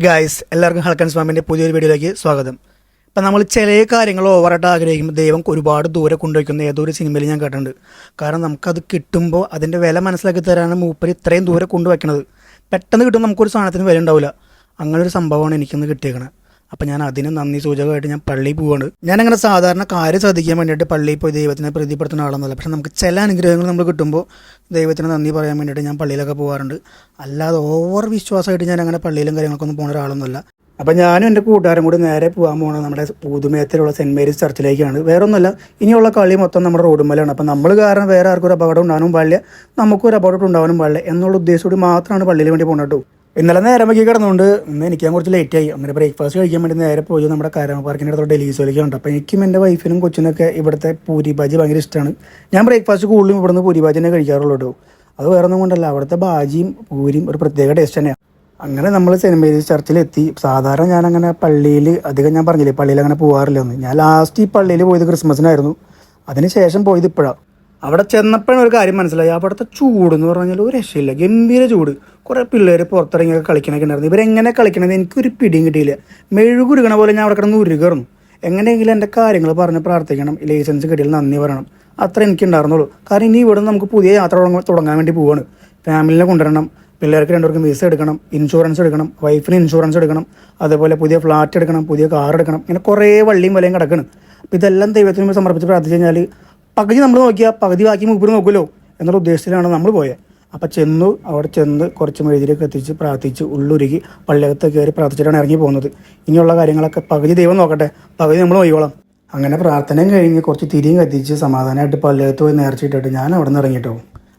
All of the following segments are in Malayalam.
ഗായ്സ് എല്ലാവർക്കും ഹൽക്കൻ സ്വാമിന്റെ പുതിയൊരു വീഡിയോയിലേക്ക് സ്വാഗതം. ഇപ്പം നമ്മൾ ചില കാര്യങ്ങൾ ഓവറായിട്ട് ആഗ്രഹിക്കുമ്പോൾ ദൈവം ഒരുപാട് ദൂരെ കൊണ്ടുവയ്ക്കുന്ന ഏതോ ഒരു സിനിമയിൽ ഞാൻ കേട്ടിട്ടുണ്ട്. കാരണം നമുക്കത് കിട്ടുമ്പോൾ അതിന്റെ വില മനസ്സിലാക്കി തരാനാണ് മൂപ്പര് ഇത്രയും ദൂരെ കൊണ്ടുവയ്ക്കണത്. പെട്ടെന്ന് കിട്ടുമ്പോൾ നമുക്കൊരു സാധനത്തിന് വില ഉണ്ടാവില്ല അങ്ങനെ ഒരു സംഭവമാണ് എനിക്കിന്ന് കിട്ടിയേക്കണത്. അപ്പം ഞാൻ അതിന് നന്ദി സൂചകമായിട്ട് ഞാൻ പള്ളിയിൽ പോവാണ്. ഞാനങ്ങനെ സാധാരണ കാര്യം ശ്രദ്ധിക്കാൻ വേണ്ടിയിട്ട് പള്ളിയിൽ പോയി ദൈവത്തിനെ പ്രീതിപ്പെടുത്തുന്ന ആളൊന്നുമല്ല. പക്ഷെ നമുക്ക് ചില അനുഗ്രഹങ്ങൾ നമ്മൾ കിട്ടുമ്പോൾ ദൈവത്തിന് നന്ദി പറയാൻ വേണ്ടിയിട്ട് ഞാൻ പള്ളിയിലൊക്കെ പോകാറുണ്ട് അല്ലാതെ ഓവർ വിശ്വാസമായിട്ട് ഞാൻ അങ്ങനെ പള്ളിയിലും കാര്യങ്ങൾക്കൊന്നും പോകുന്ന ഒരാളൊന്നുമല്ല. അപ്പം ഞാനും എന്റെ കൂട്ടുകാരും കൂടി നേരെ പോകാൻ പോകുന്നത് നമ്മുടെ പുതുമേത്തിലുള്ള സെന്റ് മേരീസ് ചർച്ചിലേക്കാണ്. വേറെ ഒന്നുമല്ല ഇനിയുള്ള കളി മൊത്തം നമ്മുടെ റോഡുമലാണ് അപ്പം നമ്മൾ കാരണം വേറെ ആർക്കും ഒരു അപകടം ഉണ്ടാകാനും പാടില്ല നമുക്കൊരു അപകടം ഉണ്ടാവാനും പാടില്ല എന്നുള്ള ഉദ്ദേശത്തോട് മാത്രമാണ് പള്ളിയിൽ വേണ്ടി പോകുന്നത് കേട്ടോ. ഇന്നലെ നേരം വൈകി കിടന്നുകൊണ്ട് ഇന്ന് എനിക്ക് ഞാൻ കുറച്ച് ലേറ്റ് ആയി. അങ്ങനെ ബ്രേക്ക്ഫാസ്റ്റ് കഴിക്കാൻ വേണ്ടി നേരെ പോയി. നമ്മുടെ കാരമ പാർക്കിന്റെ അടുത്ത് ഡൽഹിയിലേക്ക് ഉണ്ട് അപ്പോൾ എനിക്കും എന്റെ വൈഫിനും കൊച്ചിനൊക്കെ ഇവിടുത്തെ പൂരി ബാജി ഭയങ്കര ഇഷ്ടമാണ്. ഞാൻ ബ്രേക്ക്ഫാസ്റ്റ് കൂടുതലും ഇവിടുന്ന് പൂരി ബാജി തന്നെ കഴിക്കാറുള്ളൂ കേട്ടോ. അത് വേറെ ഒന്നും കൊണ്ടല്ല. അവിടുത്തെ ബാജിയും പൂരിയും ഒരു പ്രത്യേക ടേസ്റ്റ് തന്നെയാണ് അങ്ങനെ നമ്മൾ മേരീസ് ചർച്ചിലെത്തി. സാധാരണ ഞാൻ അങ്ങനെ പള്ളിയിൽ അധികം ഞാൻ പറഞ്ഞില്ലേ പള്ളിയിൽ അങ്ങനെ പോകാറില്ല ഒന്ന് ഞാൻ ലാസ്റ്റ് ഈ പള്ളിയിൽ പോയത് ക്രിസ്മസിനായിരുന്നു. അതിന് ശേഷം പോയത് ഇപ്പോഴാണ് അവിടെ ചെന്നപ്പോഴാണ് ഒരു കാര്യം മനസ്സിലായി അവിടുത്തെ ചൂട് എന്ന് പറഞ്ഞാൽ ഒരു രക്ഷയില്ല. ഗംഭീര ചൂട്. കുറേ പിള്ളേർ പുറത്തിറങ്ങിയൊക്കെ കളിക്കണൊക്കെ ഉണ്ടായിരുന്നു. ഇവരെങ്ങനെ കളിക്കണത് എനിക്കൊരു പിടിയും കിട്ടിയില്ല. മെഴുകുരുകണ പോലെ ഞാൻ അവിടെ കിടന്ന് ഉരുകയറുന്നു. എങ്ങനെയെങ്കിലും എന്റെ കാര്യങ്ങൾ പറഞ്ഞ് പ്രാർത്ഥിക്കണം. ലൈസൻസ് കിട്ടിയാൽ നന്ദി പറയണം. അത്ര എനിക്ക് ഉണ്ടായിരുന്നുള്ളൂ കാരണം ഇനി ഇവിടെ നമുക്ക് പുതിയ യാത്ര തുടങ്ങ- തുടങ്ങാൻ വേണ്ടി പോവാണ്. ഫാമിലിനെ കൊണ്ടുവരണം. പിള്ളേർക്ക് രണ്ടുപേർക്കും വിസ എടുക്കണം. ഇൻഷുറൻസ് എടുക്കണം. വൈഫിന് ഇൻഷുറൻസ് എടുക്കണം. അതേപോലെ പുതിയ ഫ്ലാറ്റ് എടുക്കണം. പുതിയ കാർ എടുക്കണം. ഇങ്ങനെ കുറേ വള്ളിയും വലയും കിടക്കണം. അപ്പോൾ ഇതെല്ലാം ദൈവത്തിന് സമർപ്പിച്ച് പ്രാർത്ഥിച്ചു കഴിഞ്ഞാൽ പകുതി നമ്മൾ നോക്കിയാൽ പകുതി ബാക്കി മൂപ്പർ നോക്കുമല്ലോ എന്നുള്ള ഉദ്ദേശത്തിലാണ് നമ്മൾ പോയത് അപ്പം ചെന്നു അവിടെ ചെന്ന് കുറച്ച് മെഴുതിരിയൊക്കെ എത്തിച്ച് പ്രാർത്ഥിച്ച് ഉള്ളുരുകി പള്ളിയകത്ത് കയറി പ്രാർത്ഥിച്ചിട്ടാണ് ഇറങ്ങി പോകുന്നത്. ഇനിയുള്ള കാര്യങ്ങളൊക്കെ പകുതി ദൈവം നോക്കട്ടെ. പകുതി നമ്മൾ നോക്കിക്കോളാം അങ്ങനെ പ്രാർത്ഥനയും കഴിഞ്ഞ് കുറച്ച് തിരിയും കത്തിച്ച് സമാധാനമായിട്ട് പള്ളിയകത്ത് പോയി നേർച്ചിട്ടിട്ട് ഞാൻ അവിടെ നിന്ന് ഇറങ്ങിയിട്ടോ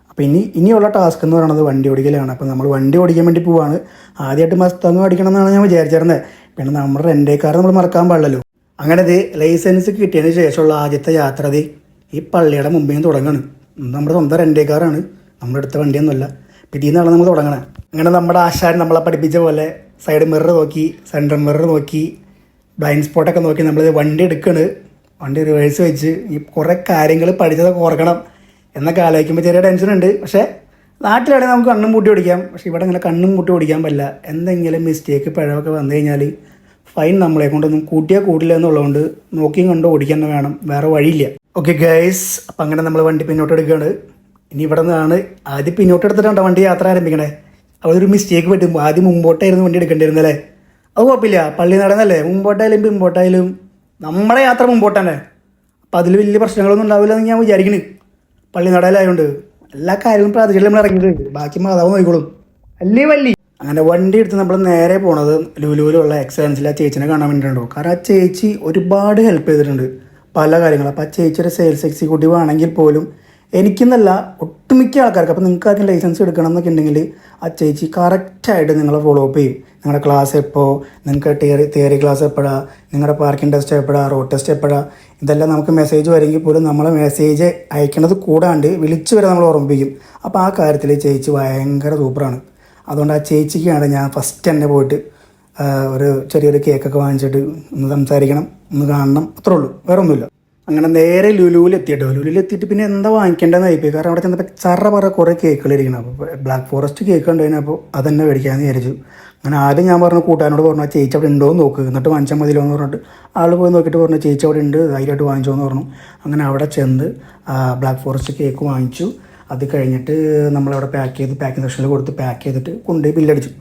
അപ്പോൾ ഇനി ഇനിയുള്ള ടാസ്ക് എന്ന് പറയുന്നത് വണ്ടി ഓടിക്കലാണ്. അപ്പോൾ നമ്മൾ വണ്ടി ഓടിക്കാൻ വേണ്ടി പോവാണ്. ആദ്യമായിട്ട് മസ്തങ്ങ് ഓടിക്കണം എന്നാണ് ഞാൻ വിചാരിച്ചിരുന്നത് പിന്നെ നമ്മുടെ റെൻഡേക്കാരെ നമ്മൾ മറക്കാൻ പാടില്ലല്ലോ. അങ്ങനെ ലൈസൻസ് കിട്ടിയതിന് ശേഷമുള്ള ആദ്യത്തെ യാത്ര ഈ പള്ളിയുടെ മുമ്പേ തുടങ്ങാണ്. നമ്മുടെ സ്വന്തം റെന്റേക്കാറാണ് നമ്മുടെ അടുത്ത വണ്ടിയൊന്നുമല്ല പിറ്റേ നമ്മൾ തുടങ്ങണേ. അങ്ങനെ നമ്മുടെ ആശാൻ നമ്മളെ പഠിപ്പിച്ച പോലെ സൈഡ് മിറർ നോക്കി സെൻട്രൽ മിറർ നോക്കി ബ്ലൈൻഡ് സ്പോട്ടൊക്കെ നോക്കി നമ്മൾ വണ്ടി എടുക്കണ്. വണ്ടി റിവേഴ്സ് വെച്ച് ഈ കുറേ കാര്യങ്ങൾ പഠിച്ചതൊക്കെ ഓർക്കണം എന്നൊക്കെ ആലോചിക്കുമ്പോൾ ചെറിയ ടെൻഷൻ ഉണ്ട്. പക്ഷേ നാട്ടിലാണെങ്കിൽ നമുക്ക് കണ്ണും പൂട്ടി ഓടിക്കാം. പക്ഷേ ഇവിടെ അങ്ങനെ കണ്ണും പൂട്ടി ഓടിക്കാൻ പറ്റില്ല. എന്തെങ്കിലും മിസ്റ്റേക്ക് പിഴവൊക്കെ വന്നു കഴിഞ്ഞാൽ ഫൈൻ നമ്മളെ കൊണ്ടൊന്നും കൂട്ടിയാൽ കൂട്ടില്ല എന്നുള്ളതുകൊണ്ട് നോക്കിയും കണ്ട് ഓടിക്കാൻ വേണം. വേറെ വഴിയില്ല. ഓക്കെ ഗൈസ് അപ്പം അങ്ങനെ നമ്മൾ വണ്ടി പിന്നോട്ട് എടുക്കുകയാണ് ഇനി ഇവിടെ നിന്നാണ് ആദ്യം പിന്നോട്ട് എടുത്തിട്ടാണ് വണ്ടി യാത്ര ആരംഭിക്കണേ. അവിടെ ഒരു മിസ്റ്റേക്ക് പറ്റും ആദ്യം മുമ്പോട്ടായിരുന്നു വണ്ടി എടുക്കേണ്ടിരുന്നല്ലേ അത് കുഴപ്പമില്ല. പള്ളി നടന്നല്ലേ? മുമ്പോട്ടായാലും പിമ്പോട്ടായാലും നമ്മുടെ യാത്ര മുമ്പോട്ടാണ്. അപ്പം അതിൽ വലിയ പ്രശ്നങ്ങളൊന്നും ഉണ്ടാവില്ല എന്ന് ഞാൻ വിചാരിക്കണ്. പള്ളി നടയിലായതുകൊണ്ട് എല്ലാ കാര്യങ്ങളും പ്രാദേശികം നമ്മൾ ഇറങ്ങിയത്. ബാക്കി മാതാവ് നോക്കിക്കോളും. അല്ലേ വല്ലി അങ്ങനെ വണ്ടി എടുത്ത് നമ്മൾ നേരെ പോണത് ലുലുവിലുള്ള എക്സലൻസിൽ ആ ചേച്ചിനെ കാണാൻ വേണ്ടിയിട്ടുണ്ടോ കാരണം ആ ചേച്ചി ഒരുപാട് ഹെൽപ്പ് ചെയ്തിട്ടുണ്ട്. പല കാര്യങ്ങളും. അപ്പോൾ ആ ചേച്ചിയുടെ സെയിൽസ് എക്സിക്യൂട്ടീവ് ആണെങ്കിൽ പോലും എനിക്കെന്നല്ല ഒട്ടുമിക്ക ആൾക്കാർക്ക് അപ്പോൾ നിങ്ങൾക്ക് ആദ്യം ലൈസൻസ് എടുക്കണം എന്നൊക്കെ ഉണ്ടെങ്കിൽ ആ ചേച്ചി കറക്റ്റായിട്ട് നിങ്ങളെ ഫോളോ അപ്പ് ചെയ്യും. നിങ്ങളുടെ ക്ലാസ് എപ്പോൾ നിങ്ങൾക്ക് തിയറി തിയറി ക്ലാസ് എപ്പോഴാണ് നിങ്ങളുടെ പാർക്കിംഗ് ടെസ്റ്റ് എപ്പോഴാണ് റോഡ് ടെസ്റ്റ് എപ്പോഴാണ് ഇതെല്ലാം നമുക്ക് മെസ്സേജ് വരെങ്കിൽ പോലും നമ്മളെ മെസ്സേജ് അയക്കണത് കൂടാണ്ട് വിളിച്ചു വരെ നമ്മൾ ഓർമ്മിപ്പിക്കും. അപ്പോൾ ആ കാര്യത്തിൽ ചേച്ചി ഭയങ്കര സൂപ്പറാണ് അതുകൊണ്ട് ആ ചേച്ചിക്കാണ് ഞാൻ ഫസ്റ്റ് തന്നെ പോയിട്ട് ഒരു ചെറിയൊരു കേക്കൊക്കെ വാങ്ങിച്ചിട്ട് ഒന്ന് സംസാരിക്കണം ഒന്ന് കാണണം. അത്രേ ഉള്ളൂ. വേറെ ഒന്നുമില്ല അങ്ങനെ നേരെ ലുലുവിലെത്തിയിട്ട് ലുലുവിൽ എത്തിയിട്ട് പിന്നെ എന്താ വാങ്ങിക്കേണ്ടതെന്ന് ആയിപ്പോയി കാരണം അവിടെ ചെന്നപ്പോൾ ചറ പറ കുറേ കേക്കുകൾ ഇരിക്കണം അപ്പോൾ ബ്ലാക്ക് ഫോറസ്റ്റ് കേക്ക് ഉണ്ടായിരുന്നു അപ്പോൾ അതന്നെ മേടിക്കാമെന്ന് വിചാരിച്ചു. അങ്ങനെ ആദ്യം ഞാൻ പറഞ്ഞു കൂട്ടാനോട് പറഞ്ഞു ചേച്ചി അവിടെ ഉണ്ടോ എന്ന് നോക്ക്. എന്നിട്ട് വാങ്ങിച്ചാൽ മതിയോ എന്ന് പറഞ്ഞിട്ട് ആൾ പോയി നോക്കിയിട്ട് പറഞ്ഞു ചേച്ചി അവിടെ ഉണ്ട് ധൈര്യമായിട്ട് വാങ്ങിച്ചോ എന്ന് പറഞ്ഞു. അങ്ങനെ അവിടെ ചെന്ന് ബ്ലാക്ക് ഫോറസ്റ്റ് കേക്ക് വാങ്ങിച്ചു. അത് കഴിഞ്ഞിട്ട് നമ്മളവിടെ പാക്ക് ചെയ്ത് പാക്കിംഗ് സെക്ഷനിൽ കൊടുത്ത് പാക്ക് ചെയ്തിട്ട് കൊണ്ടുപോയി ബില്ലടിച്ചു.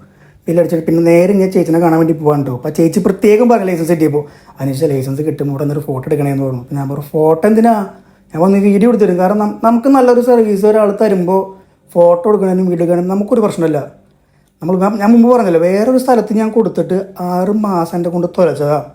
ബില്ലടിച്ചിട്ട് പിന്നെ നേരെ ഞാൻ ചേച്ചിനെ കാണാൻ വേണ്ടി പോകാൻ കേട്ടോ അപ്പോൾ ചേച്ചി പ്രത്യേകം പറഞ്ഞ ലൈസൻസ് കിട്ടിയപ്പോൾ അതിനുശേഷം ലൈസൻസ് കിട്ടുമ്പോൾ ഇവിടെ നിന്നൊരു ഫോട്ടോ എടുക്കണേന്ന് പറഞ്ഞു. ഞാൻ പറഞ്ഞു ഫോട്ടോ എന്തിനാ? ഞാൻ വന്ന് വീഡിയോ എടുത്തിരുന്നു കാരണം നമുക്ക് നല്ലൊരു സർവീസ് ഒരാൾ തരുമ്പോൾ ഫോട്ടോ എടുക്കണേനും വീഡിയോ എടുക്കാനും നമുക്കൊരു പ്രശ്നമില്ല. നമ്മൾ ഞാൻ മുമ്പ് പറഞ്ഞല്ലോ വേറൊരു സ്ഥലത്ത് ഞാൻ കൊടുത്തിട്ട് ആറ് മാസം എന്റെ കൊണ്ട് തുലച്ചതാണ്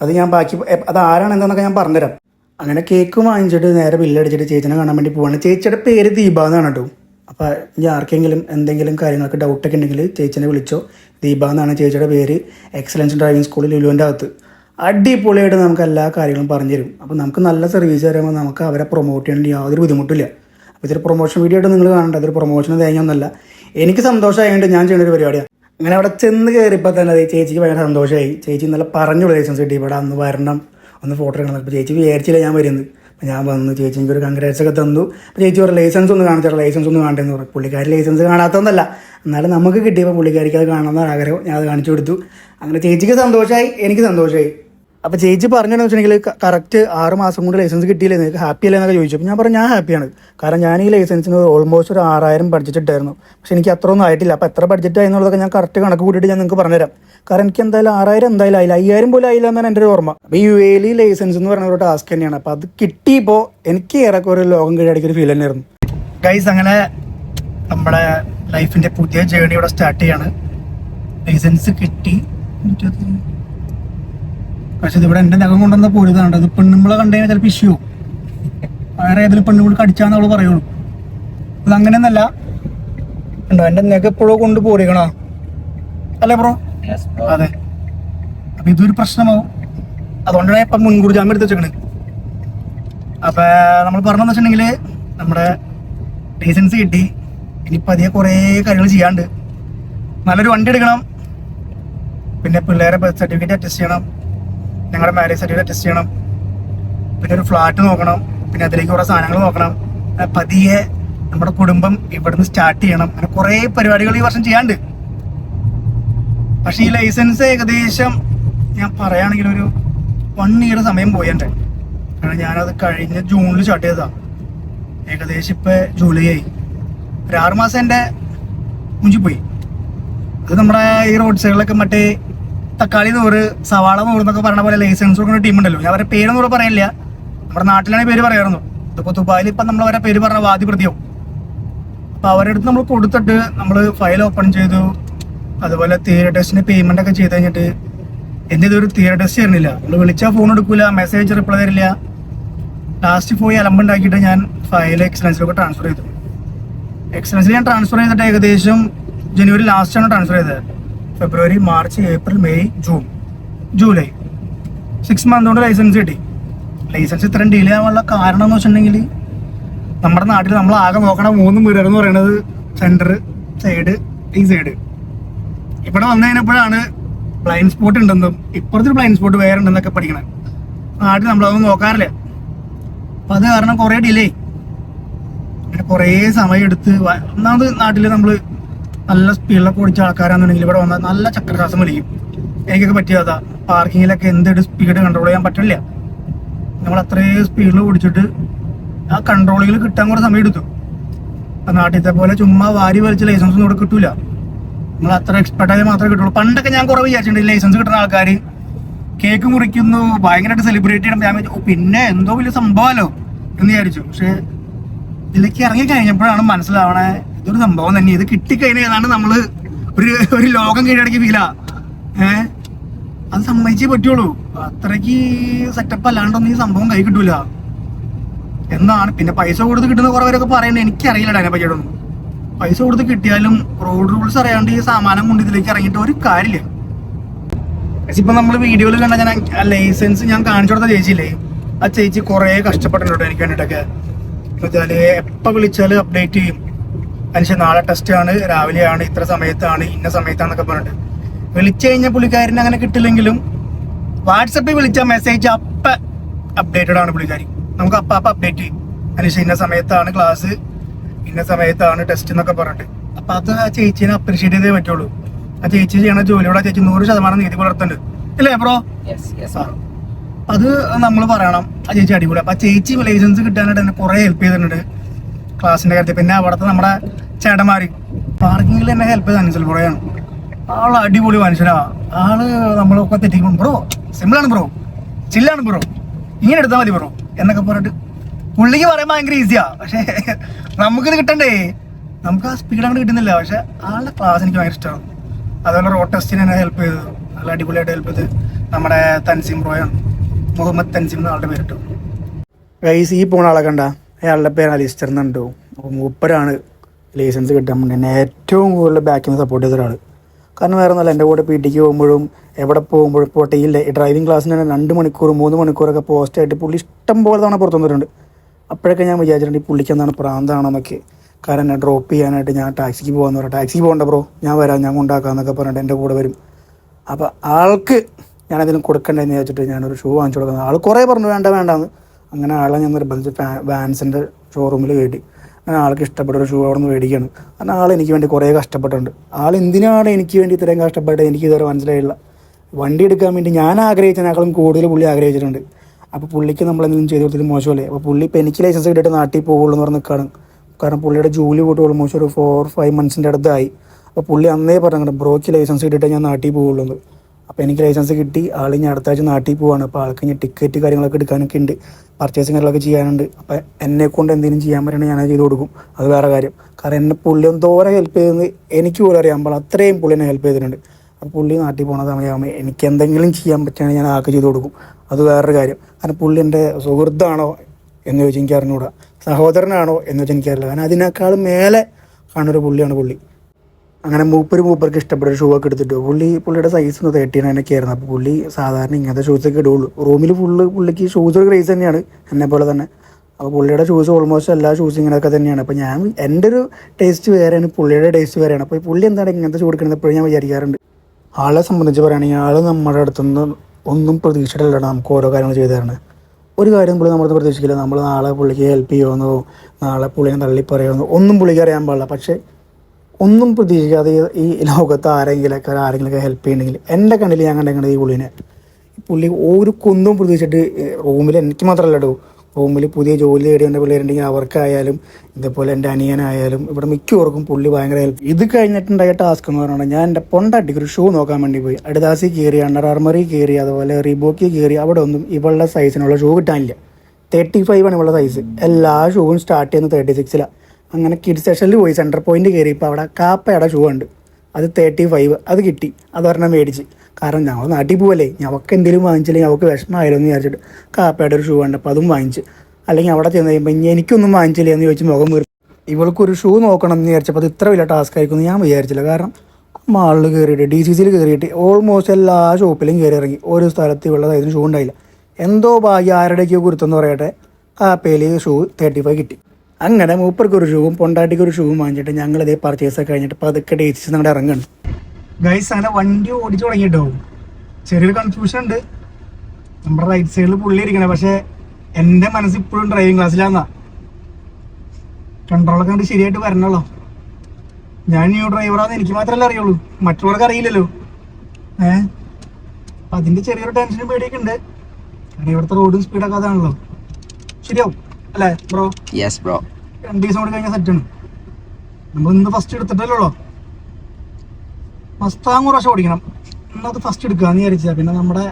അത് ഞാൻ ബാക്കി അത് ആരാണ് എന്താണെന്നൊക്കെ ഞാൻ പറഞ്ഞുതരാം. അങ്ങനെ കേക്ക് വാങ്ങിച്ചിട്ട് നേരെ ബില്ലടിച്ചിട്ട് ചേച്ചിനെ കാണാൻ വേണ്ടി പോവാണ്. ചേച്ചിയുടെ പേര് ദീപ എന്നാണ് കേട്ടോ അപ്പോൾ ഇനി ആർക്കെങ്കിലും എന്തെങ്കിലും കാര്യങ്ങൾക്ക് ഡൗട്ടൊക്കെ ഉണ്ടെങ്കിൽ ചേച്ചിനെ വിളിച്ചോ. ദീപ എന്നാണ് ചേച്ചിയുടെ പേര്. എക്സലൻസ് ഡ്രൈവിംഗ് സ്കൂളിൽ ലുലുവിന്റെ അകത്ത്. അടിപൊളിയായിട്ട് നമുക്ക് എല്ലാ കാര്യങ്ങളും പറഞ്ഞു തരും. അപ്പോൾ നമുക്ക് നല്ല സർവീസ് തരുമ്പോൾ നമുക്ക് അവരെ പ്രൊമോട്ട് ചെയ്യേണ്ട യാതൊരു ബുദ്ധിമുട്ടില്ല അപ്പോൾ ഇതൊരു പ്രൊമോഷൻ വീഡിയോ ആയിട്ട് നിങ്ങൾ കാണേണ്ട. അതൊരു പ്രൊമോഷൻ തേങ്ങയൊന്നുമല്ല എനിക്ക് സന്തോഷമായതുകൊണ്ട് ഞാൻ ചെയ്യുന്ന ഒരു പരിപാടിയാണ് അങ്ങനെ അവിടെ ചെന്ന് കയറിയപ്പോൾ തന്നെ ചേച്ചിക്ക് ഭയങ്കര സന്തോഷമായി. ചേച്ചി നല്ല പറഞ്ഞു ലൈസൻസ് കിട്ടി. അന്ന് വരണം. ഒന്ന് ഫോട്ടോ എടുക്കണം. അപ്പോൾ ചേച്ചി വിചാരിച്ചില്ല ഞാൻ വരുന്നത്. ഞാൻ വന്നു ചേച്ചി എനിക്കൊരു കൺഗ്രാറ്റ്സ് ഒക്കെ തന്നു. ചേച്ചി ഒരു ലൈസൻസ് ഒന്ന് കാണിച്ചാൽ ലൈസൻസ് ഒന്ന് കാണണ്ടെന്ന് പറഞ്ഞു. പുള്ളിക്കാരി ലൈസൻസ് കാണാത്തതെന്നല്ല. എന്നാലും നമുക്ക് കിട്ടിയപ്പോൾ പുള്ളിക്കാരിക്ക് അത് കാണണമെന്ന് ആഗ്രഹം. ഞാൻ അത് കാണിച്ചു കൊടുത്തു. അങ്ങനെ ചേച്ചിക്ക് സന്തോഷമായി എനിക്ക് സന്തോഷമായി അപ്പോൾ ചേച്ചി പറഞ്ഞതെന്ന് വെച്ചിട്ടുണ്ടെങ്കിൽ കറക്റ്റ് ആറ് മാസം കൊണ്ട് ലൈസൻസ് കിട്ടിയില്ലേ? നിങ്ങൾക്ക് ഹാപ്പി അല്ലേ എന്നൊക്കെ ചോദിച്ചു. അപ്പോൾ ഞാൻ പറഞ്ഞു ഞാൻ ഹാപ്പിയാണ് കാരണം ഞാൻ ഈ ലൈസൻസിന് ഓൾമോസ്റ്റ് ഒരു ആറായിരം ബഡ്ജറ്റ് പക്ഷെ എനിക്ക് അത്ര ഒന്നും ആയിട്ടില്ല. അപ്പോൾ എത്ര ബഡ്ജറ്റ് ആയി എന്നുള്ളതൊക്കെ ഞാൻ കറക്റ്റ് കണക്ക് കൂട്ടിയിട്ട് ഞാൻ നിങ്ങൾക്ക് പറഞ്ഞുതരാം. കാരണം എനിക്ക് എന്തായാലും ആറായിരം എന്തായാലും ആയില്ല. അയ്യായിരം പോലും ആയില്ല എന്നാണ് എന്റെ ഒരു ഓർമ്മ. അപ്പോൾ യു എയിൽ ലൈസൻസ് എന്ന് പറയുന്ന ഒരു ടാസ്ക് തന്നെയാണ്. അപ്പോൾ അത് കിട്ടിയപ്പോൾ എനിക്ക് ഏറെക്കുറെ ലോകം കീഴടക്കിയ ഒരു ഫീൽ തന്നെയായിരുന്നു ഗൈസ് അങ്ങനെ നമ്മുടെ ലൈഫിന്റെ പുതിയ ജേണി ഇവിടെ സ്റ്റാർട്ട് ചെയ്യാണ്. ലൈസൻസ് കിട്ടി. പക്ഷെ ഇതിവിടെ എന്റെ നഖം കൊണ്ടുവന്ന പോരുതാണ് അത് പെണ്ണുമ്പളെ കണ്ടു കഴിഞ്ഞാൽ ചിലപ്പോൾ ഇഷ്യൂ വേറെ ഏതെങ്കിലും പെണ്ണുമ്പോൾ കടിച്ചാന്ന് അവൾ പറയുള്ളൂ. അത് അങ്ങനെയൊന്നല്ല. ഉണ്ടോ എന്റെ നഖം എപ്പോഴോ കൊണ്ട് പോരിക്കണോ അല്ലേ ബ്രോ? അതെ. അപ്പൊ ഇതൊരു പ്രശ്നമാവും. അതുകൊണ്ടാണ് ഇപ്പൊ മുൻകൂർ ജാമ്യം എടുത്ത് വെച്ചേക്കണത് അപ്പൊ നമ്മൾ പറഞ്ഞെന്ന് വെച്ചിട്ടുണ്ടെങ്കിൽ നമ്മുടെ ലൈസൻസ് കിട്ടി. ഇനി പതിയെ കുറേ കാര്യങ്ങൾ ചെയ്യാണ്ട് നല്ലൊരു വണ്ടി എടുക്കണം. പിന്നെ പിള്ളേരെ ബർത്ത് സർട്ടിഫിക്കറ്റ് അറ്റസ്റ്റ് ചെയ്യണം. ഞങ്ങളുടെ മാരേജ് സർട്ടിഫിക്കറ്റ് ടെസ്റ്റ് ചെയ്യണം. പിന്നെ ഒരു ഫ്ലാറ്റ് നോക്കണം. പിന്നെ അതിലേക്ക് കുറേ സാധനങ്ങൾ നോക്കണം. പതിയെ നമ്മുടെ കുടുംബം ഇവിടുന്ന് സ്റ്റാർട്ട് ചെയ്യണം. അങ്ങനെ കുറേ പരിപാടികൾ ഈ വർഷം ചെയ്യാണ്ട്. പക്ഷേ ഈ ലൈസൻസ് ഏകദേശം ഞാൻ പറയുകയാണെങ്കിൽ ഒരു വൺ ഇയർ സമയം പോയി കാരണം ഞാനത് കഴിഞ്ഞ ജൂണിൽ സ്റ്റാർട്ട് ചെയ്തതാണ് ഏകദേശം ഇപ്പൊ ജൂലൈ ആയി. ഒരു ആറുമാസം എന്റെ മുഞ്ചിപ്പോയി അത് നമ്മുടെ ഈ റോഡ് സൈഡിലൊക്കെ മറ്റേ തക്കാളി നൂറ് സവാള നൂറ് എന്നൊക്കെ പറഞ്ഞ പോലെ ലൈസൻസ് കൊടുക്കുന്ന ടീം ഉണ്ടല്ലോ. ഞാൻ അവരുടെ പേരൊന്നും ഇവിടെ പറയില്ല നമ്മുടെ നാട്ടിലാണ് പേര് പറയാറുന്നു ഇതിപ്പോ ദുബായിൽ ഇപ്പം നമ്മൾ അവരെ പേര് പറഞ്ഞ വാദി പ്രതിയാവും അപ്പൊ അവരുടെ അടുത്ത് നമ്മൾ കൊടുത്തിട്ട് നമ്മൾ ഫയൽ ഓപ്പൺ ചെയ്തു. അതുപോലെ തിയേറ്റർ ടെസ്റ്റിന് പേയ്മെന്റ് ഒക്കെ ചെയ്ത് കഴിഞ്ഞിട്ട് എന്റെ ഇതൊരു തിയേറ്റർ ടെസ്റ്റ് തരുന്നില്ല. നമ്മൾ വിളിച്ചാൽ ഫോൺ എടുക്കൂല മെസ്സേജ് റിപ്ലൈ തരില്ല. ലാസ്റ്റ് പോയി അലമ്പുണ്ടാക്കിയിട്ട് ഞാൻ ഫയൽ എക്സലൻസിലൊക്കെ ട്രാൻസ്ഫർ ചെയ്തു. എക്സലൻസിൽ ഞാൻ ട്രാൻസ്ഫർ ചെയ്തിട്ട് ഏകദേശം ജനുവരി ലാസ്റ്റാണ് ട്രാൻസ്ഫർ ചെയ്തത്. ഫെബ്രുവരി March April May June July. Six month കൊണ്ട് ലൈസൻസ് കിട്ടി. ലൈസൻസ് ഇത്രയും ഡിലേ ആവാനുള്ള കാരണം എന്ന് വെച്ചിട്ടുണ്ടെങ്കിൽ നമ്മുടെ നാട്ടിൽ നമ്മൾ ആകെ നോക്കണ മൂന്ന് മിറർ എന്ന് പറയുന്നത് സെന്റർ സൈഡ് ഈ സൈഡ് ഇവിടെ വന്നു കഴിഞ്ഞപ്പോഴാണ് ബ്ലൈൻഡ് സ്പോട്ട് ഉണ്ടെന്നും ഇപ്പുറത്തൊരു ബ്ലൈൻഡ് സ്പോട്ട് വേറെ ഉണ്ടെന്നൊക്കെ പഠിക്കണം. നാട്ടിൽ നമ്മളതൊന്നും നോക്കാറില്ല. അപ്പം അത് കാരണം കുറേ ഡിലേ കുറേ സമയം എടുത്ത് ഒന്നാമത് നാട്ടിൽ നമ്മൾ നല്ല സ്പീഡിലൊക്കെ ഓടിച്ച ആൾക്കാരാണെന്നുണ്ടെങ്കിൽ ഇവിടെ വന്നാൽ നല്ല ചക്രശ്വാസം വലിക്കും എനിക്കൊക്കെ പറ്റിയതാ പാർക്കിങ്ങിലൊക്കെ എന്തൊരു സ്പീഡ് കൺട്രോൾ ചെയ്യാൻ പറ്റില്ല. നമ്മൾ അത്രയും സ്പീഡിൽ ഓടിച്ചിട്ട് ആ കൺട്രോളിൽ കിട്ടാൻ കുറേ സമയം എടുത്തു. നാട്ടിലത്തെ പോലെ ചുമ്മാ വാരി വലിച്ച ലൈസൻസ് ഒന്നും ഇവിടെ കിട്ടൂല. നമ്മൾ അത്ര എക്സ്പെർട്ട് ആയി മാത്രമേ കിട്ടുള്ളൂ. പണ്ടൊക്കെ ഞാൻ കുറവ് വിചാരിച്ചിട്ടുണ്ട് ലൈസൻസ് കിട്ടുന്ന ആൾക്കാർ കേക്ക് മുറിക്കുന്നു ഭയങ്കരമായിട്ട് സെലിബ്രേറ്റ് ചെയ്യണം ഞാൻ പിന്നെ എന്തോ വലിയ സംഭവമല്ലോ എന്ന് വിചാരിച്ചു. പക്ഷേ ഇതിലേക്ക് ഇറങ്ങി കഴിഞ്ഞപ്പോഴാണ് മനസ്സിലാവണേ ഇതൊരു സംഭവം തന്നെ. ഇത് കിട്ടിക്കഴിഞ്ഞാൽ ഏതാണ്ട് നമ്മൾ ഒരു ഒരു ലോകം കീഴടക്കി ഫീലാ ഏ? അത് സമ്മതിച്ചേ പറ്റുള്ളൂ. അത്രയ്ക്ക് സെറ്റപ്പ് അല്ലാണ്ടൊന്നും ഈ സംഭവം കൈ കിട്ടൂല. എന്നാണ്. പിന്നെ പൈസ കൊടുത്ത് കിട്ടുന്ന കുറെ പേരൊക്കെ പറയുന്നത്. എനിക്കറിയില്ല അതിനെ പറ്റിയിട്ടൊന്നും. പൈസ കൊടുത്ത് കിട്ടിയാലും റോഡ് റൂൾസ് അറിയാണ്ട് ഈ സാമാനം കൊണ്ട് ഇതിലേക്ക് ഇറങ്ങിയിട്ട് ഒരു കാര്യമില്ല. ഇപ്പൊ നമ്മൾ വീഡിയോയിൽ കണ്ട ഞാൻ ലൈസൻസ് ഞാൻ കാണിച്ചു കൊടുത്ത ചേച്ചിയില്ലേ? ആ ചേച്ചി കുറെ കഷ്ടപ്പെട്ടിട്ടുണ്ട് എനിക്ക് വേണ്ടിയിട്ടൊക്കെ. എന്നുവെച്ചാൽ എപ്പോ വിളിച്ചാൽ അപ്ഡേറ്റ് ചെയ്യും. മനുഷ്യൻ നാളെ ടെസ്റ്റ് ആണ് രാവിലെയാണ് ഇത്ര സമയത്താണ് ഇന്ന സമയത്താണെന്നൊക്കെ പറഞ്ഞിട്ട്. വിളിച്ചു കഴിഞ്ഞാൽ പുള്ളിക്കാരന് അങ്ങനെ കിട്ടില്ലെങ്കിലും വാട്സപ്പിൽ വിളിച്ച മെസ്സേജ് അപ്പ അപ്ഡേറ്റഡ് ആണ് പുള്ളിക്കാരി. നമുക്ക് അപ്പ അപ്പ അപ്ഡേറ്റ് ചെയ്യും. മനുഷ്യ ഇന്ന സമയത്താണ് ക്ലാസ് ഇന്ന സമയത്താണ് ടെസ്റ്റ് എന്നൊക്കെ പറഞ്ഞിട്ട്. അപ്പൊ അത് ആ ചേച്ചീനെ അപ്രീഷിയേറ്റ് ചെയ്തേ പറ്റുള്ളൂ. ആ ചേച്ചി ചെയ്യണ ജോലിയോട് ആ ചേച്ചി നൂറ് ശതമാനം നീതി പുലർത്തുന്നുണ്ട് ഇല്ലേ ബ്രോ. അത് നമ്മൾ പറയണം. ആ ചേച്ചി അടിപൊളി. അപ്പൊ ആ ചേച്ചി ലൈസൻസ് കിട്ടാനായിട്ട് എന്നെ കുറെ ഹെൽപ്പ് ചെയ്തിട്ടുണ്ട്. ക്ലാസ്സിന്റെ കാര്യത്തിൽ. പിന്നെ അവിടുത്തെ നമ്മുടെ ചേട്ടന്മാര്. പാർക്കിങ്ങിൽ തന്നെ ഹെൽപ്പ് ചെയ്ത അനിസൽ ബ്രോയാണ് ആൾ അടിപൊളി മനുഷ്യനാ. ആൾ നമ്മളൊക്കെ തെറ്റിക്കും ബ്രോ സിമ്പിളാണ് ബ്രോ ചില്ലാണ് ബ്രോ ഇങ്ങനെ എടുത്താൽ മതി ബ്രോ എന്നൊക്കെ പറഞ്ഞിട്ട് പുള്ളിക്ക് പറയുമ്പോൾ ഭയങ്കര ഈസിയാ പക്ഷേ നമുക്കിത് കിട്ടണ്ടേ? നമുക്ക് ആ സ്പീഡ് അങ്ങോട്ട് കിട്ടുന്നില്ല. പക്ഷെ ആളുടെ ക്ലാസ് എനിക്ക് ഭയങ്കര ഇഷ്ടമാണ് അതുപോലെ റോഡ് ടെസ്റ്റിന് എന്നെ ഹെൽപ്പ് ചെയ്തു നല്ല അടിപൊളിയായിട്ട് ഹെൽപ്പ് ചെയ്ത് നമ്മുടെ തൻസീം ബ്രോയാണ് മുഹമ്മദ് തൻസീം എന്ന ആളുടെ പേരിട്ടു. ഗൈസ് ഈ പോണ ആളെ കണ്ട? അയാളുടെ പേര് അലിസ്റ്റർ എന്നുണ്ടോ മൂപ്പരാണ് ലൈസൻസ് കിട്ടാൻ വേണ്ടി ഏറ്റവും കൂടുതൽ ബാക്കിൽ സപ്പോർട്ട് ചെയ്ത ഒരാൾ കാരണം വേറെ ഒന്നല്ല എന്റെ കൂടെ പി ടിക്ക് പോകുമ്പോഴും എവിടെ പോകുമ്പോഴും പോട്ടെ ഈ ഡ്രൈവിംഗ് ക്ലാസ്സിന് തന്നെ രണ്ട് മണിക്കൂർ മൂന്ന് മണിക്കൂറൊക്കെ പോസ്റ്റായിട്ട് പുള്ളി ഇഷ്ടം പോലെ തവണ പുറത്തു വന്നിട്ടുണ്ട്. അപ്പോഴൊക്കെ ഞാൻ വിചാരിച്ചിട്ടുണ്ട് പുള്ളിക്ക് എന്താണ് പ്രാന്താണെന്നൊക്കെ കാരണം എന്നെ ഡ്രോപ്പ് ചെയ്യാനായിട്ട് ഞാൻ ടാക്സിക്ക് പോകാൻ പറയാം ടാക്സിക്ക് പോകണ്ട ബ്രോ ഞാൻ വരാം ഞാൻ കൊണ്ടാക്കാം എന്നൊക്കെ പറഞ്ഞിട്ട് എന്റെ കൂടെ വരും. അപ്പോൾ ആൾക്ക് ഞാനതിന് കൊടുക്കണ്ടെന്ന് വിചാരിച്ചിട്ട് ഞാനൊരു ഷൂ വാങ്ങിച്ചു കൊടുക്കുന്നത്. ആൾ കുറേ പറഞ്ഞു വേണ്ട വേണ്ടാന്ന്. അങ്ങനെ ആളെ ഞാൻ നിർബന്ധിച്ച് വാൻസിന്റെ ഷോറൂമിൽ കയറ്റി അങ്ങനെ ആൾക്ക് ഇഷ്ടപ്പെട്ട ഒരു ഷൂ അവിടെ നിന്ന് മേടിക്കുകയാണ് കാരണം ആൾ എനിക്ക് വേണ്ടി കുറേ കഷ്ടപ്പെട്ടിട്ടുണ്ട്. ആൾ എന്തിനാണ് എനിക്ക് വേണ്ടി ഇത്രയും കഷ്ടപ്പെട്ടത് എനിക്ക് ഇതുവരെ മനസ്സിലായില്ല. വണ്ടി എടുക്കാൻ വേണ്ടി ഞാൻ ആഗ്രഹിച്ചതിനേക്കാളും കൂടുതൽ പുള്ളി ആഗ്രഹിച്ചിട്ടുണ്ട്. അപ്പോൾ പുള്ളിക്ക് നമ്മൾ എന്തെങ്കിലും ചെയ്ത് കൊടുത്തിട്ട് മോശമല്ലേ? അപ്പോൾ പുള്ളി ഇപ്പോൾ എനിക്ക് ലൈസൻസ് കിട്ടിയിട്ട് നാട്ടിൽ പോകുള്ളൂ എന്ന് പറഞ്ഞ് നിൽക്കുകയാണ് കാരണം പുള്ളിയുടെ ജോലി പോയിട്ട് ഓൾമോസ്റ്റ് ഒരു ഫോർ ഫൈവ് മന്ത്സിന്റെ അടുത്തായി. അപ്പോൾ പുള്ളി അന്നേ പറഞ്ഞു ബ്രോക്ക് ലൈസൻസ് കിട്ടിയിട്ട് ഞാൻ നാട്ടിൽ പോകുള്ളൂ എന്ന്. അപ്പോൾ എനിക്ക് ലൈസൻസ് കിട്ടി. ആൾ ഇനി അടുത്ത ആഴ്ച നാട്ടിൽ പോവാണ്. അപ്പോൾ ആൾക്ക് ഇനി ടിക്കറ്റ് കാര്യങ്ങളൊക്കെ എടുക്കാനൊക്കെ ഉണ്ട്. പർച്ചേസിങ് കാര്യങ്ങളൊക്കെ ചെയ്യാനുണ്ട്. അപ്പോൾ എന്നെ കൊണ്ട് എന്തെങ്കിലും ചെയ്യാൻ പറ്റണേ ഞാനത് ചെയ്ത് കൊടുക്കും. അത് വേറെ കാര്യം. കാരണം എന്നെ പുള്ളി എന്തോരം ഹെൽപ്പ് ചെയ്തെന്ന് എനിക്ക് പോലും അറിയാൻ പാടില്ല. അത്രയും പുള്ളി എന്നെ ഹെൽപ്പ് ചെയ്തിട്ടുണ്ട്. അപ്പോൾ പുള്ളി നാട്ടിൽ പോണ സമയമാകുമ്പോൾ എനിക്ക് എന്തെങ്കിലും ചെയ്യാൻ പറ്റുകയാണെങ്കിൽ ഞാൻ ആൾക്ക് ചെയ്ത് കൊടുക്കും. അത് വേറൊരു കാര്യം. കാരണം പുള്ളി എന്റെ സുഹൃത്താണോ എന്ന് ചോദിച്ചാൽ എനിക്ക് അറിഞ്ഞുകൂടാ സഹോദരനാണോ എന്ന് വെച്ചാൽ എനിക്കറിയില്ല കാരണം അതിനേക്കാളും മേലെ കാണുന്നൊരു പുള്ളിയാണ് പുള്ളി. അങ്ങനെ മൂപ്പര് മൂപ്പർക്ക് ഇഷ്ടപ്പെട്ട ഷൂ ഒക്കെ എടുത്തിട്ട് പുള്ളി പുള്ളിയുടെ സൈസ് ഒന്ന് തേർട്ടി നയനൊക്കെ ആയിരുന്നു. അപ്പോൾ പുള്ളി സാധാരണ ഇങ്ങനത്തെ ഷൂസൊക്കെ ഇടുള്ളൂ. റൂമിൽ ഫുള്ള് പുള്ളിക്ക് ഷൂസ് ഒരു ക്രേസ് തന്നെയാണ് എന്നെ പോലെ തന്നെ. അപ്പോൾ പുള്ളിയുടെ ഷൂസ് ഓൾമോസ്റ്റ് എല്ലാ ഷൂസും ഇങ്ങനെയൊക്കെ തന്നെയാണ്. അപ്പോൾ ഞാൻ എന്റെ ഒരു ടേസ്റ്റ് വേറെയാണ് പുള്ളിയുടെ ടേസ്റ്റ് വേറെയാണ്. അപ്പോൾ പുള്ളി എന്താണ് ഇങ്ങനത്തെ ഷൂ എടുക്കുന്നത് എപ്പോഴും ഞാൻ വിചാരിക്കാറുണ്ട്. ആളെ സംബന്ധിച്ച് പറയുകയാണെങ്കിൽ ആൾ നമ്മുടെ അടുത്തുനിന്ന് ഒന്നും പ്രതീക്ഷിച്ചിട്ടില്ലാണ് നമുക്ക് ഓരോ കാര്യങ്ങൾ ചെയ്തു തരുന്നത് ഒരു കാര്യം പുള്ളി നമ്മളത് പ്രതീക്ഷിക്കില്ല. നമ്മൾ നാളെ പുള്ളിക്ക് ഹെൽപ്പ് ചെയ്യുമെന്നോ നാളെ പുള്ളിനെ തള്ളി പറയുമെന്നോ ഒന്നും പുള്ളിക്ക് അറിയാൻ പാടില്ല. പക്ഷേ ഒന്നും പ്രതീക്ഷിക്കാതെ ഈ ലോകത്ത് ആരെങ്കിലൊക്കെ ആരെങ്കിലൊക്കെ ഹെൽപ്പ് ചെയ്യണമെങ്കിൽ എന്റെ കണ്ണിൽ ഞാൻ കണ്ടെങ്കിൽ ഈ പുള്ളിനെ. പുള്ളി ഒരു കുന്നും പ്രതീക്ഷിച്ചിട്ട് റൂമിൽ എനിക്ക് മാത്രമല്ല കേട്ടോ. റൂമിൽ പുതിയ ജോലി തേടിയ പിള്ളേരുണ്ടെങ്കിൽ അവർക്കായാലും ഇതേപോലെ എന്റെ അനിയനായാലും ഇവിടെ മിക്കവർക്കും പുള്ളി ഭയങ്കര ഹെൽപ്പ് ഇത് കഴിഞ്ഞിട്ടുണ്ടായ ടാസ്ക് എന്ന് പറയുന്നത് ഞാൻ എന്റെ പൊണ്ടാട്ടിക്ക് ഒരു ഷൂ നോക്കാൻ വേണ്ടി പോയി. അഡിദാസി കയറി അണ്ടർ ആർമറി കയറി അതുപോലെ റിബോക്കി കയറി അവിടെ ഒന്നും ഇവളുടെ സൈസിനുള്ള ഷൂ കിട്ടാനില്ല. തേർട്ടി ഫൈവ് ആണ് ഇവളുടെ സൈസ് എല്ലാ ഷൂവും സ്റ്റാർട്ട് ചെയ്യുന്നത് തേർട്ടി സിക്സിലാണ് അങ്ങനെ കിഡ് സെഷനിൽ പോയി സെന്റർ പോയിന്റ് കയറിയപ്പോൾ അവിടെ കാപ്പയുടെ ഷൂ ഉണ്ട് അത് തേർട്ടി ഫൈവ് അത് കിട്ടി. അത് ഒരെണ്ണം മേടിച്ച്. കാരണം ഞങ്ങൾ നാട്ടിൽ പോവല്ലേ ഞങ്ങൾക്ക് എന്തെങ്കിലും വാങ്ങിച്ചില്ലെങ്കിൽ അവൾക്ക് വിഷമമായാലോ എന്ന് വിചാരിച്ചിട്ട് കാപ്പയുടെ ഒരു ഷൂ ഉണ്ട് അപ്പോൾ അതും വാങ്ങിച്ച്. അല്ലെങ്കിൽ അവിടെ ചെന്ന് കഴിയുമ്പോൾ ഇനി എനിക്കൊന്നും വാങ്ങിച്ചില്ല എന്ന് ചോദിച്ച് മുഖം വീർ ഇവൾക്കൊരു ഷൂ നോക്കണം എന്ന് വിചാരിച്ചപ്പോൾ അത് ഇത്ര വലിയ ടാസ്ക് ആയിരിക്കുമെന്ന് ഞാൻ വിചാരിച്ചില്ല. കാരണം മാളിൽ കയറിയിട്ട് ഡി സി സിയിൽ കയറിയിട്ട് ഓൾമോസ്റ്റ് എല്ലാ ഷോപ്പിലും കയറി ഇറങ്ങി ഒരു സ്ഥലത്ത് ഇവളുടെ ഷൂ ഉണ്ടായില്ല. എന്തോ ഭാഗ്യം ആരുടെയൊക്കെയോ കുരുത്തെന്ന് പറയട്ടെ കാപ്പയിൽ ഷൂ തേർട്ടി ഫൈവ് കിട്ടി. അങ്ങനെ മൂപ്പർക്ക് ഒരു ഷൂവും പൊണ്ടാട്ടിക്ക് ഒരു ഷൂവും വാങ്ങിച്ചിട്ട് ഞങ്ങൾ ഇതേ പർച്ചേസ് കഴിഞ്ഞിട്ട് പതുക്കെ ഡേറ്റ് ഞങ്ങളുടെ ഇറങ്ങണം ഗൈസ് അങ്ങനെ വണ്ടി ഓടിച്ചു തുടങ്ങിയിട്ടോ? ചെറിയൊരു കൺഫ്യൂഷൻ ഉണ്ട്. നമ്മുടെ റൈറ്റ് സൈഡിൽ പുള്ളി ഇരിക്കണേ. പക്ഷെ എന്റെ മനസ്സ് ഇപ്പോഴും ഡ്രൈവിംഗ് ക്ലാസ്സിലാന്നാ കൺട്രോളൊക്കെ കണ്ട് ശരിയായിട്ട് വരണല്ലോ. ഞാൻ ന്യൂ ഡ്രൈവറാന്ന് എനിക്ക് മാത്രമല്ല അറിയുള്ളൂ. മറ്റുള്ളവർക്ക് അറിയില്ലല്ലോ. ഏ? അതിന്റെ ചെറിയൊരു ടെൻഷനും പേടിയൊക്കെ ഉണ്ട്. കാരണം ഇവിടുത്തെ റോഡും സ്പീഡൊക്കെ അതാണല്ലോ. ശരിയാവും. അല്ലേ ബ്രോ യെസ് ബ്രോ രണ്ട് ദിവസം കൂടി കഴിഞ്ഞാൽ സെറ്റാണ് നമ്മൾ ഇന്ന് ഫസ്റ്റ് എടുത്തിട്ടല്ലോ മസ്താങ് പ്രാവശ്യം ഓടിക്കണം. ഇന്നത് ഫസ്റ്റ് എടുക്കാന്ന് വിചാരിച്ചാ. പിന്നെ നമ്മുടെ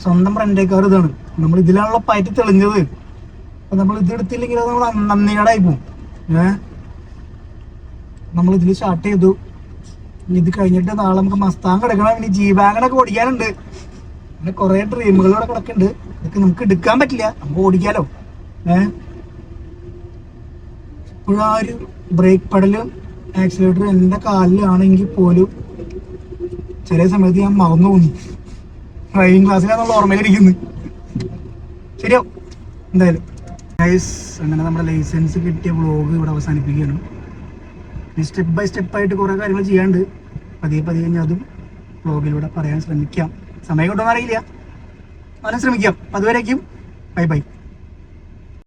സ്വന്തം ഫ്രണ്ടേക്കാർ ഇതാണ്. നമ്മൾ ഇതിലാണല്ലോ പയറ്റി തെളിഞ്ഞത്. അപ്പൊ നമ്മൾ ഇത് എടുത്തില്ലെങ്കിൽ അത് നമ്മൾ നന്ദികേടായി പോകും ഏ? നമ്മൾ ഇതിൽ സ്റ്റാർട്ട് ചെയ്തു. ഇത് കഴിഞ്ഞിട്ട് നാളെ നമുക്ക് മസ്താങ് എടുക്കണം. ഇനി ജീവാങ്ങനൊക്കെ ഓടിക്കാനുണ്ട്. അങ്ങനെ കുറെ ഡ്രീമുകൾ ഇവിടെ കിടക്കുന്നുണ്ട്. ഇതൊക്കെ നമുക്ക് എടുക്കാൻ പറ്റില്ല. നമുക്ക് ഓടിക്കാലോ. ഏഹ് ഇപ്പോഴും ആ ഒരു ബ്രേക്ക് പെഡലും ആക്സിലേറ്ററും എന്റെ കാലിലാണെങ്കിൽ പോലും ചില സമയത്ത് ഞാൻ മറന്നു പോന്നു ഡ്രൈവിംഗ് ക്ലാസ്സിലാണെന്നുള്ള ഓർമ്മയിലിരിക്കുന്നു ശരിയോ. എന്തായാലും. ഗൈസ് അങ്ങനെ നമ്മുടെ ലൈസൻസ് കിട്ടിയ വ്ളോഗ് ഇവിടെ അവസാനിപ്പിക്കുകയാണ്. ഇനി സ്റ്റെപ്പ് ബൈ സ്റ്റെപ്പ് ആയിട്ട് കുറേ കാര്യങ്ങൾ ചെയ്യാണ്ട് പതിയെ പതിയെ ഞാൻ അതും വ്ളോഗിലൂടെ പറയാൻ ശ്രമിക്കാം. സമയം കൊണ്ടൊന്നും അറിയില്ല. അതിനും ശ്രമിക്കാം. അതുവരേക്കും. Bye bye